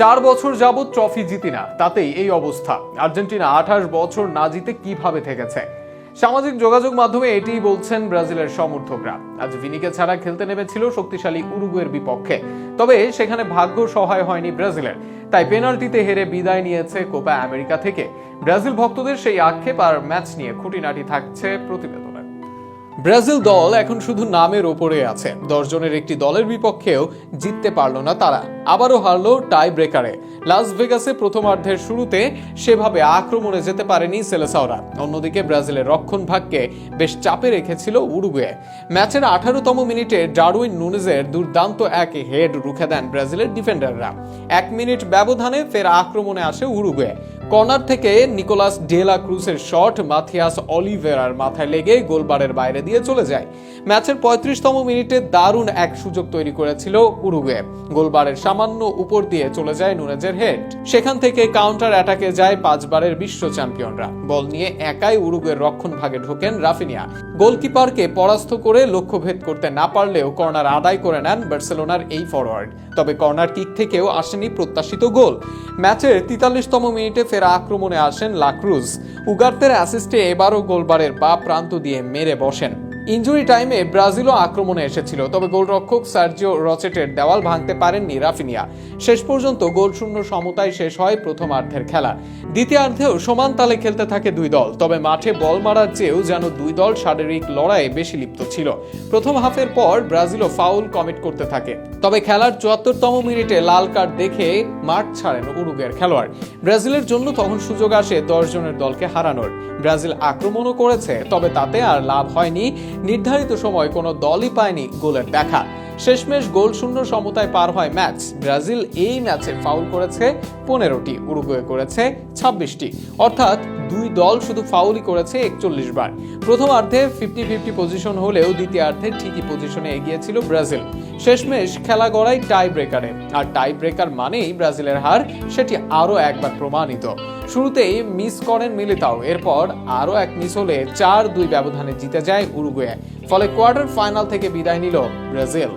চার বছর যাবৎ ট্রফি জিতি না, তাতেই এই অবস্থা। আর্জেন্টিনা আঠাশ বছর না জিতে কীভাবে থেকেছে? সামাজিক যোগাযোগ মাধ্যমে এটিই বলছেন ব্রাজিলের সমর্থকরা। আজ ভিনিকে ছাড়া খেলতে নেমেছিল শক্তিশালী উরুগুয়ের বিপক্ষে। তবে সেখানে ভাগ্য সহায় হয়নি ব্রাজিলের। তাই পেনাল্টিতে হেরে বিদায় নিয়েছে কোপা আমেরিকা থেকে। ব্রাজিল ভক্তদের সেই আক্ষেপ আর ম্যাচ নিয়ে খুঁটিনাটি থাকছে প্রতিবেদনে। ব্রাজিল দল এখন শুধু নামের ওপরে আছে। দশ জনের একটি দলের বিপক্ষেও জিততে পারল না তারা। আবারও হারলো টাই ব্রেকারে লাস ভেগাসে প্রথমার্ধের শুরুতে সেভাবে আক্রমণে যেতে পারেনি সেলেসাওরা। অন্যদিকে ব্রাজিলের রক্ষণ ভাগকে বেশ চাপে রেখেছিল উরুগুয়ে। ম্যাচের আঠারোতম মিনিটে ডারউইন নুনেজের দুর্দান্ত এক হেড রুখে দেন ব্রাজিলের ডিফেন্ডাররা। এক মিনিট ব্যবধানে ফের আক্রমণে আসে উরুগুয়ে। কর্নার থেকে নিকোলাস ডেলা ক্রুসের শট মাথিয়াস অলিভেরার মাথায় লেগে গোলবারের বাইরে দিয়ে চলে যায়। ম্যাচের পঁয়ত্রিশতম মিনিটে দারুণ এক সুযোগ তৈরি করেছিল উরুগুয়ে। গোলবারের সামান্য উপর দিয়ে চলে যায় নুনেজের হেড। সেখান থেকে কাউন্টার অ্যাটাকে যায় পাঁচবারের বিশ্ব চ্যাম্পিয়নরা। বল নিয়ে একাই উরুগুয়ের রক্ষণ ভাগে ঢোকেন রাফিনিয়া। গোলকিপারকে পরাস্ত করে লক্ষ্যভেদ করতে না পারলেও কর্নার আদায় করে নেন বার্সেলোনার এই ফরওয়ার্ড তবে কর্নার কিক থেকেও আসেনি প্রত্যাশিত গোল। ম্যাচের তেতাল্লিশতম মিনিটে ফেরা আক্রমণে আসেন লাক্রুজ। উগার্তের অ্যাসিস্টে এবারও গোলবারের বা প্রান্ত দিয়ে মেরে বসেন। ইনজুরি টাইমে ব্রাজিলও আক্রমণে এসেছিল, তবে গোলরক্ষক সার্জিও রচেটের দেওয়াল ভাঙতে পারেননি রাফিনিয়া। শেষ পর্যন্ত গোলশূন্য সমতায় শেষ হয় প্রথমার্ধের খেলা। দ্বিতীয়ার্ধেও সমান তালে খেলতে থাকে দুই দল, তবে মাঠে বল মারার চেয়েও যেন দুই দল শারীরিক লড়াইয়ে বেশি লিপ্ত ছিল। প্রথম হাফের পর ব্রাজিলও ফাউল কমিট করতে থাকে। তবে খেলার চুয়াত্তরতম মিনিটে লাল কার্ড দেখে মাঠ ছাড়েন উরুগের খেলোয়াড়। ব্রাজিলের জন্য তখন সুযোগ আসে দশ জনের দলকে হারানোর। ব্রাজিল আক্রমণও করেছে, তবে তাতে আর লাভ হয়নি। নির্ধারিত সময় কোনো দলই পায়নি গোলের দেখা শেষমেশ গোল শূন্য সমতায় পার হয় ম্যাচ। ব্রাজিল এই ম্যাচে ফাউল করেছে পনেরোটি, উরুগুয়ে করেছে ছাব্বিশটি। অর্থাৎ দুই দল শুধু ফাউলই করেছে একচল্লিশ বার। প্রথমার্ধে ফিফটি ফিফটি পজিশন হলেও দ্বিতীয়ার্ধে ঠিকই পজিশনে এগিয়েছিল ব্রাজিল। শেষমেশ খেলা গড়ায় টাই ব্রেকারে আর টাই ব্রেকার মানেই ব্রাজিলের হার, সেটি আরও একবার প্রমাণিত। শুরুতেই মিস করেন মিলিতাও, এরপর আরও এক মিস হলে চার দুই ব্যবধানে জিতে যায় উরুগুয়ে। ফলে কোয়ার্টার ফাইনাল থেকে বিদায় নিল ব্রাজিল।